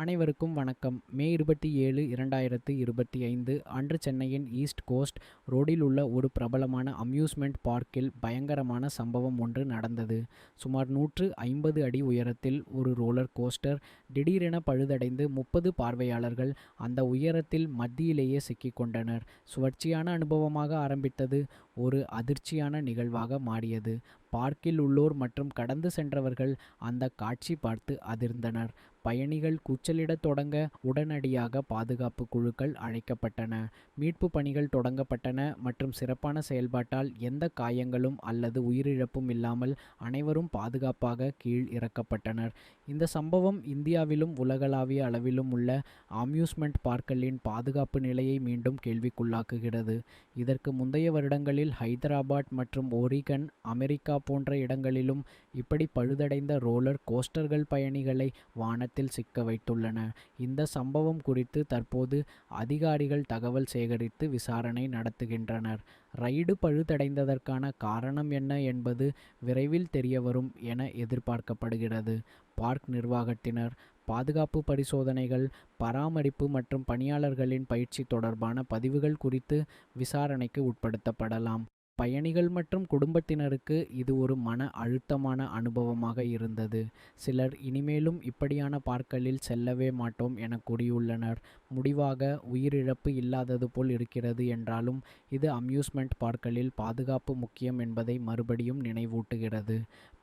அனைவருக்கும் வணக்கம். மே இருபத்தி ஏழு இரண்டாயிரத்து இருபத்தி ஐந்து அன்று சென்னையின் ஈஸ்ட் கோஸ்ட் ரோடில் உள்ள ஒரு பிரபலமான அம்யூஸ்மெண்ட் பார்க்கில் பயங்கரமான சம்பவம் ஒன்று நடந்தது. சுமார் நூற்று ஐம்பது அடி உயரத்தில் ஒரு ரோலர் கோஸ்டர் திடீரென பழுதடைந்து முப்பது பார்வையாளர்கள் அந்த உயரத்தில் மத்தியிலேயே சிக்கிக்கொண்டனர். சுழற்சியான அனுபவமாக ஆரம்பித்தது ஒரு அதிர்ச்சியான நிகழ்வாக மாறியது. பார்க்கில் உள்ளோர் மற்றும் கடந்து சென்றவர்கள் அந்த காட்சி பார்த்து அதிர்ந்தனர். பயணிகள் கூச்சலிடத் தொடங்க உடனடியாக பாதுகாப்பு குழுக்கள் அழைக்கப்பட்டன. மீட்பு பணிகள் தொடங்கப்பட்டன மற்றும் சிறப்பான செயல்பாட்டால் எந்த காயங்களும் அல்லது உயிரிழப்பும் இல்லாமல் அனைவரும் பாதுகாப்பாக கீழ் இறக்கப்பட்டனர். இந்த சம்பவம் இந்தியாவிலும் உலகளாவிய அளவிலும் உள்ள அம்யூஸ்மெண்ட் பார்க்களின் பாதுகாப்பு நிலையை மீண்டும் கேள்விக்குள்ளாக்குகிறது. இதற்கு முந்தைய வருடங்களில் ஹைதராபாத் மற்றும் ஓரிகன் அமெரிக்கா போன்ற இடங்களிலும் இப்படி பழுதடைந்த ரோலர் கோஸ்டர்கள் பயணிகளை வானத்தில் சிக்க வைத்துள்ளன. இந்த சம்பவம் குறித்து தற்போது அதிகாரிகள் தகவல் சேகரித்து விசாரணை நடத்துகின்றனர். ரைடு பழுதடைந்ததற்கான காரணம் என்ன என்பது விரைவில் தெரியவரும் என எதிர்பார்க்கப்படுகிறது. பார்க் நிர்வாகத்தினர் பாதுகாப்பு பரிசோதனைகள் பராமரிப்பு மற்றும் பணியாளர்களின் பயிற்சி தொடர்பான பதிவுகள் குறித்து விசாரணைக்கு உட்படுத்தப்படலாம். பயணிகள் மற்றும் குடும்பத்தினருக்கு இது ஒரு மன அழுத்தமான அனுபவமாக இருந்தது. சிலர் இனிமேலும் இப்படியான பார்க்களில் செல்லவே மாட்டோம் என கூறியுள்ளனர். முடிவாக உயிரிழப்பு இல்லாதது போல் இருக்கிறது என்றாலும் இது அம்யூஸ்மெண்ட் பார்க்களில் பாதுகாப்பு முக்கியம் என்பதை மறுபடியும் நினைவூட்டுகிறது.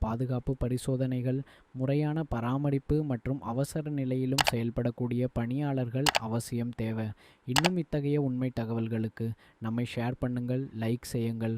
பாதுகாப்பு பரிசோதனைகள் முறையான பராமரிப்பு மற்றும் அவசர நிலையிலும் செயல்படக்கூடிய பணியாளர்கள் அவசியம் தேவை. இன்னும் இத்தகைய உண்மை தகவல்களுக்கு நம்மை ஷேர் பண்ணுங்கள் லைக் செய்யுங்கள்.